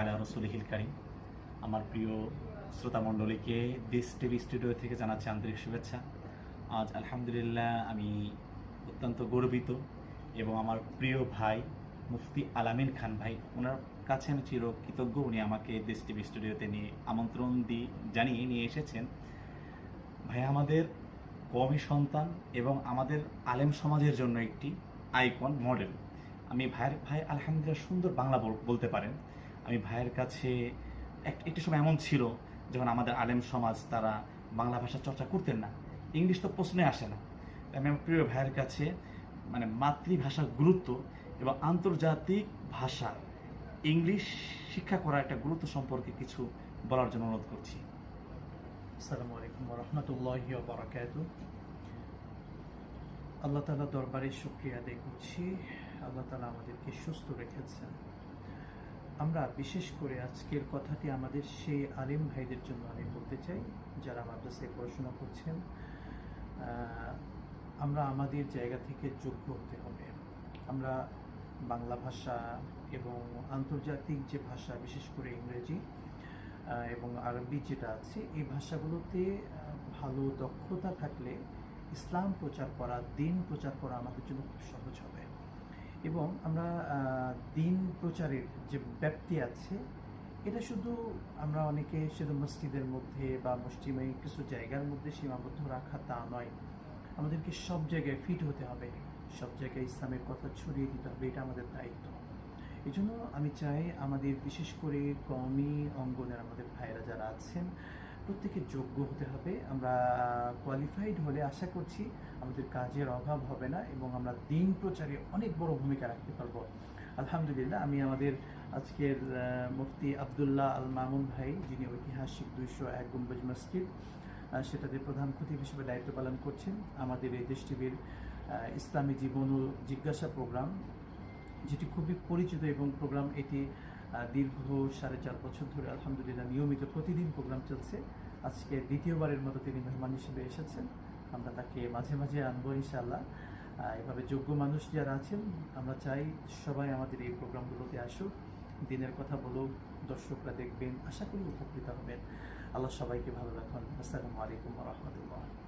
আলা আমার প্রিয় শ্রোতা মণ্ডলীকে দেশ টিভি স্টুডিও থেকে জানাচ্ছি আন্তরিক শুভেচ্ছা। আজ আলহামদুলিল্লাহ আমি অত্যন্ত গর্বিত এবং আমার প্রিয় ভাই মুফতি আলামিন খান ভাই, ওনার কাছে আমি চির কৃতজ্ঞ উনি আমাকে দেশ টিভি স্টুডিওতে নিয়ে আমন্ত্রণ দিয়ে জানিয়ে নিয়ে এসেছেন। ভাই, আমাদের কমি সন্তান এবং আমাদের আলেম সমাজের জন্য একটি আইকন মডেল আমি ভাইয়ের, ভাই আলহামদুলিল্লাহ সুন্দর বাংলা বল- বলতে পারেন। আমি ভাইয়ের কাছে এক- একটি সময় এমন ছিল যখন আমাদের আলেম সমাজ তারা বাংলা ভাষা চর্চা করতেন না। ইংলিশ তো প্রশ্নে আসে না। আমি আমার প্রিয় ভাইয়ের কাছে মানে মাতৃভাষার গুরুত্ব এবং আন্তর্জাতিক ভাষা, ইংলিশ শিক্ষা করার একটা গুরুত্ব সম্পর্কে কিছু বলার জন্য অনুরোধ করছি। আসসালামু আলাইকুম রহমতুল্লাহি বারাকাত আল্লাহ তালা দরবারে শুক্রিয়া আদায় করছি। আল্লাহ তালা আমাদেরকে সুস্থ রেখেছেন। আমরা বিশেষ করে আজকের কথাটি আমাদের সেই আলিম ভাইদের জন্য আমি বলতে চাই, যারা মাদ্রাসায় পড়াশোনা করছেন। আমরা আমাদের জায়গা থেকে যোগ্য হতে হবে। আমরা বাংলা ভাষা এবং আন্তর্জাতিক যে ভাষা, বিশেষ করে ইংরেজি এবং আরবি যেটা আছে, এই ভাষাগুলোতে ভালো দক্ষতা থাকলে ইসলাম প্রচার করা, দিন প্রচার করা আমাদের জন্য খুব সহজ হবে। এবং আমরা দিন প্রচারের যে ব্যাপ্তি আছে, এটা শুধু আমরা অনেকে শুধু মসজিদের মধ্যে বা মুসলিমে কিছু জায়গার মধ্যে সীমাবদ্ধ রাখা তা নয়। আমাদেরকে সব জায়গায় ফিট হতে হবে, সব জায়গায় ইসলামের কথা ছড়িয়ে দিতে হবে, এটা আমাদের দায়িত্ব। এই জন্য আমি চাই আমাদের, বিশেষ করে কমি অঙ্গনের আমাদের ভাইয়েরা যারা আছেন প্রত্যেকে যোগ্য হতে হবে। আমরা কোয়ালিফাইড হলে আশা করছি আমাদের কাজের অভাব হবে না এবং আমরা দিন প্রচারে অনেক বড় ভূমিকা রাখতে পারব। আলহামদুলিল্লাহ, আমি আমাদের আজকের মুফতি আবদুল্লাহ আল মামুন ভাই, যিনি ঐতিহাসিক দুইশো এক গম্বুজ মসজিদ সেটাতে প্রধান খতিব হিসেবে দায়িত্ব পালন করছেন। আমাদের এই দেশ টিভির ইসলামী জীবন ও জিজ্ঞাসা প্রোগ্রাম, যেটি খুবই পরিচিত এবং প্রোগ্রাম এটি দীর্ঘ সাড়ে চার বছর ধরে আলহামদুলিল্লাহ নিয়মিত প্রতিদিন প্রোগ্রাম চলছে। আজকে দ্বিতীয়বারের মতো তিনি মেহমান হিসেবে এসেছেন। আমরা তাকে মাঝে মাঝে আনব ইনশাআল্লাহ। এভাবে যোগ্য মানুষ যারা আছেন, আমরা চাই সবাই আমাদের এই প্রোগ্রামগুলোতে আসুক, দিনের কথা বলুক, দর্শকরা দেখবেন, আশা করি উপকৃত হবেন। আল্লাহ সবাইকে ভালো রাখুন। আসসালামু আলাইকুম রহমতুল্লাহ।